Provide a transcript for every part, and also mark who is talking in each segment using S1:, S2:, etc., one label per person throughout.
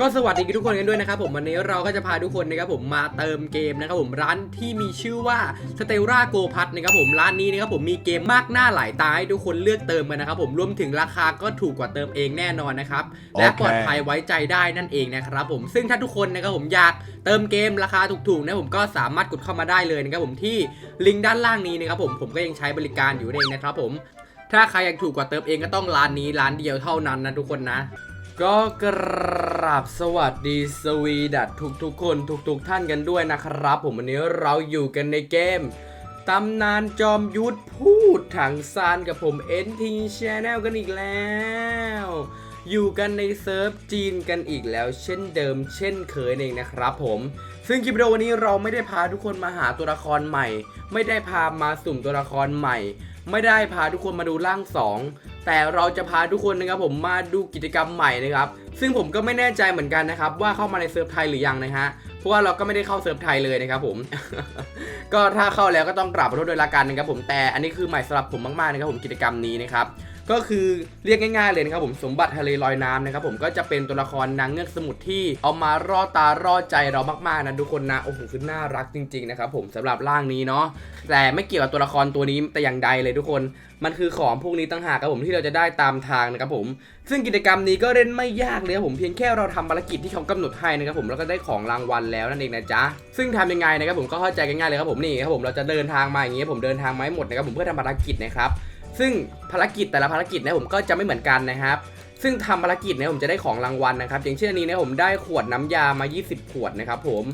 S1: ก็สวัสดีทุกคนกันด้วยนะครับผมวันนี้เราก็จะพาทุกคนนะครับผมมาเติมเกมนะครับผมร้านที่มีชื่อว่า s t e l l a Go p a s นะครับผมร้านนี้นะครับผมมีเกมมากหน้าหลายตาให้ทุกคนเลือกเติมกันนะครับผมรวมถึงราคาก็ถูกกว่าเติมเองแน่นอนนะครับและ
S2: โอเค
S1: ปลอดภัยไว้ใจได้นั่นเองนะครับผมซึ่งถ้าทุกคนนะครับผมอยากเติมเกมราคาถูกๆนะผมก็สามารถกดเข้ามาได้เลยนะครับผมที่ลิงก์ด้านล่างนี้นะครับผมผมก็ยังใช้บริการอยู่นั่นเองนะครับผมถ้าใครอยากถูกกว่าเติมเองก็ต้องร้านนี้ร้านเดียวเท่านั้นนะทุกคนนะ ก็กราบสวัสดีสวีดัตทุกทุกๆคนทุกทุกๆท่านกันด้วยนะครับ ผมวันนี้เราอยู่กันในเกมตำนานจอมยุทธพูดถังซานกับผม NT Channel กันอีกแล้ว อยู่กันในเซิร์ฟจีนกันอีกแล้ว เช่นเดิมเช่นเคยเองนะครับผมซึ่งคลิปวิดีโอวันนี้เราไม่ได้พาทุกคนมาหาตัวละครใหม่ ไม่ได้พามาสุ่มตัวละครใหม่ ไม่ได้พาทุกคนมาดูร่างสอง แต่เราจะพาทุกคนนะครับผมมาดูกิจกรรมใหม่นะครับ ซึ่งผมก็ไม่แน่ใจเหมือนกันนะครับ ว่าเข้ามาในเซิร์ฟไทยหรือยังนะฮะเพราะว่าเราก็ไม่ได้เข้าเซิร์ฟไทยเลยนะครับผม ก็ถ้าเข้าแล้วก็ต้องกราบขอโทษด้วยละกันนะครับผมแต่อันนี้คือใหม่สำหรับผมมากๆนะครับผมกิจกรรมนี้นะครับ ก็คือเรียกง่ายๆเลยนะครับผมสมบัติทะเลลอยน้ำนะครับผมก็จะเป็นตัวละครนางเงือกสมุทรที่เอามาร่อตาร่อใจเรามากๆนะทุกคนนะโอ้โหคือน่ารักจริงๆนะครับผมสำหรับร่างนี้เนาะแต่ไม่เกี่ยวกับตัวละครตัวนี้แต่อย่างใดเลยทุกคน มันคือของพวกนี้ต่างหากครับผมที่เราจะได้ตามทางนะครับผม ซึ่งกิจกรรมนี้ก็เล่นไม่ยากเลยครับผมเพียงแค่เราทำภารกิจที่เขากำหนดให้นะครับผมแล้วก็ได้ของรางวัลแล้วนั่นเองนะจ๊ะซึ่งทำยังไงนะครับผมก็เข้าใจง่ายๆเลยครับผมนี่ครับผมเราจะเดินทางมาอย่างนี้ผมเดินทางมาให้หมดนะครับผมเพื่อทำภารกิจนะครับ ซึ่งภารกิจแต่ละภารกิจนะผมก็จะไม่เหมือนกันนะครับ ซึ่งทำภารกิจเนี่ยผมจะได้ของรางวัลนะครับ อย่างเช่นอันนี้นะผมได้ขวดน้ำยามา 20 ขวดนะครับผม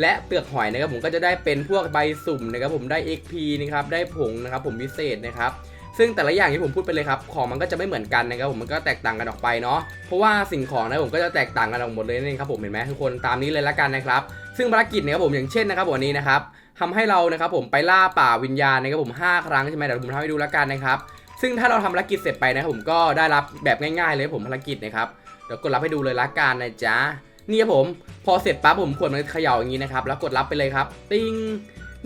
S1: และเปลือกหอยนะครับผมก็จะได้เป็นพวกใบสุ่มนะครับผมได้ XP นะครับได้ผงนะครับผมพิเศษนะครับ ซึ่งแต่ละอย่างที่ผมพูดไปเลยครับของมันก็จะไม่เหมือนกันนะครับผมมันก็แตกต่างกันออกไปเนาะเพราะว่าสิ่งของนะผมก็จะแตกต่างกันออกหมดเลยนั่นเองครับผมเห็นไหมทุกคนตามนี้เลยละกันนะครับ ซึ่งภารกิจเนี่ยครับผมอย่างเช่นนะครับวันนี้นะครับทำให้เรานะครับผมไปล่าป่าวิญญาณนะครับผม 5 ครั้งใช่ไหมเดี๋ยวผมทำให้ดูละกันนะครับซึ่งถ้าเราทำภารกิจเสร็จไปนะครับผมก็ได้รับแบบง่ายๆเลยผมภารกิจนะครับเดี๋ยวกดรับให้ดูเลยละกันนะจ๊ะนี่ครับผมพอเสร็จปั๊บผมขวดมันเขย่าอย่างนี้นะครับแล้วกดรับไปเลยครับ ปิ้ง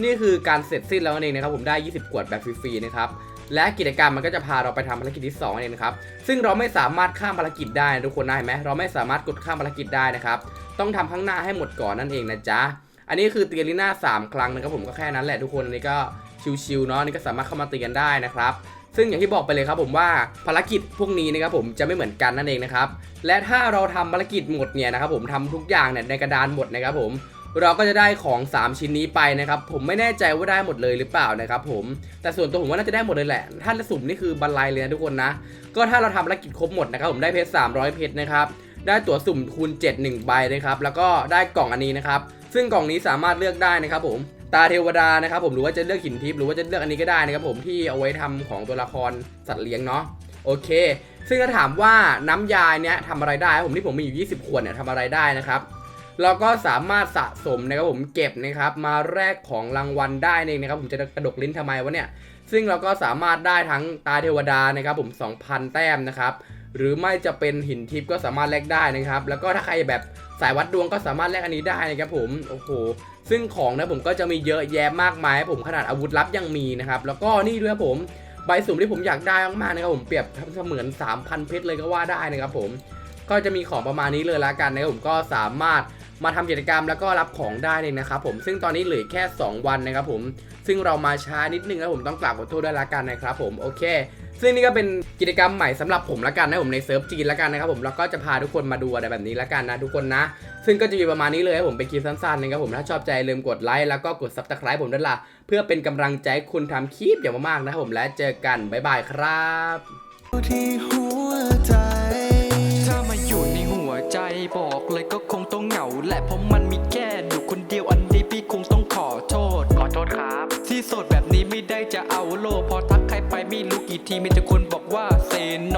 S1: นี่คือการเสร็จสิ้นแล้วนั่นเองนะครับผมได้ 20 ขวดแบบฟรีๆนะครับ และกิจกรรมมันก็จะพาเราไปทำภารกิจที่2นั่นเองนะครับซึ่งเราไม่สามารถข้ามภารกิจได้ทุกคนนะเห็นไหมเราไม่สามารถกดข้ามภารกิจได้นะครับต้องทำข้างหน้าให้หมดก่อนนั่นเองนะจ๊ะอันนี้คือเตียริน่า3 ครั้งนะครับผมก็แค่นั้นแหละทุกคนอันนี้ก็ชิวๆเนาะนี่ก็สามารถเข้ามาตีกันได้นะครับซึ่งอย่างที่บอกไปเลยครับผมว่าภารกิจพวกนี้นะครับผมจะไม่เหมือนกันนั่นเองนะครับและถ้าเราทำภารกิจหมดเนี่ยนะครับผมทำทุกอย่างเนี่ยในกระดานหมดนะครับผม เราก็จะได้ของ 3 ชิ้นนี้ไปนะครับ ผมไม่แน่ใจว่าได้หมดเลยหรือเปล่านะครับผมแต่ส่วนตัวผมว่าน่าจะได้หมดเลยแหละ ถ้าสุ่มนี่คือบรรลัยเลยนะทุกคนนะ ก็ถ้าเราทำภารกิจครบหมดนะครับผมได้เพชร300 เพชรนะครับได้ตั๋วสุ่มคูณ7 1ใบนะครับแล้วก็ได้กล่องอันนี้นะครับซึ่งกล่องนี้สามารถเลือกได้นะครับผมตาเทวดานะครับผมหรือว่าจะเลือกหินทิพย์หรือว่าจะเลือกอันนี้ก็ได้นะครับผมที่เอาไว้ทำของตัวละครสัตว์เลี้ยงเนาะโอเค ซึ่งถ้าถามว่าน้ำยาเนี้ยทำอะไรได้ผมที่ผมมีอยู่ 20 ขวดเนี่ยทำอะไรได้นะครับ เราก็สามารถสะสมนะครับผมเก็บนะครับมาแลกของรางวัลได้เองนะครับผมจะกระดกลิ้นทำไมวะเนี่ยซึ่งเราก็สามารถได้ทั้งตาเทวดานะครับผม2,000 แต้มนะครับหรือไม่จะเป็นหินทิพย์ก็สามารถแลกได้นะครับ แล้วก็ถ้าใครแบบสายวัดดวงก็สามารถแลกอันนี้ได้นะครับผมโอ้โหซึ่งของนะผมก็จะมีเยอะแยะมากมายผมขนาดอาวุธลับยังมีนะครับแล้วก็นี่ด้วยครับผมใบสุ่มที่ผมอยากได้มากๆนะครับผมเปรียบเสมือน 3,000 เพชรเลยก็ว่าได้นะครับผมก็จะมีของประมาณนี้เลยละกันนะครับผมก็สามารถ มาทำกิจกรรมแล้วก็รับของได้เลยนะครับผมซึ่งตอนนี้เหลือแค่ 2 วันนะครับผมซึ่งเรามาช้านิดนึงนะผมต้องกราบขอโทษด้วยละกันนะครับผมโอเค ซึ่งนี่ก็เป็นกิจกรรมใหม่สำหรับผมละกันนะผมในเซิร์ฟจีนละกันนะครับผมแล้วก็จะพาทุกคนมาดูอะไรแบบนี้ละกันนะทุกคนนะ ซึ่งก็จะมีประมาณนี้เลยครับผมเป็นคลิปสั้นๆนะครับผมถ้าชอบใจอย่าลืมกดไลค์แล้วก็กด subscribe ผมด้วยล่ะเพื่อเป็นกำลังใจให้คุณทำคลิปอย่างมากๆนะครับผมและเจอกันบ๊ายบายครับ
S3: ที่หัวใจ
S4: ถ้ามาอยู่ในหัวใจบอกเลยก็ ราะมันมีแค่อยู่คนเดียวอันนี้พี่คงต้องขอโทษ ขอโทษครับ ที่โสดแบบนี้ไม่ได้จะเอาโลกพอทักใครไปไม่รู้กี่ทีมีแต่คนบอกว่าเซโน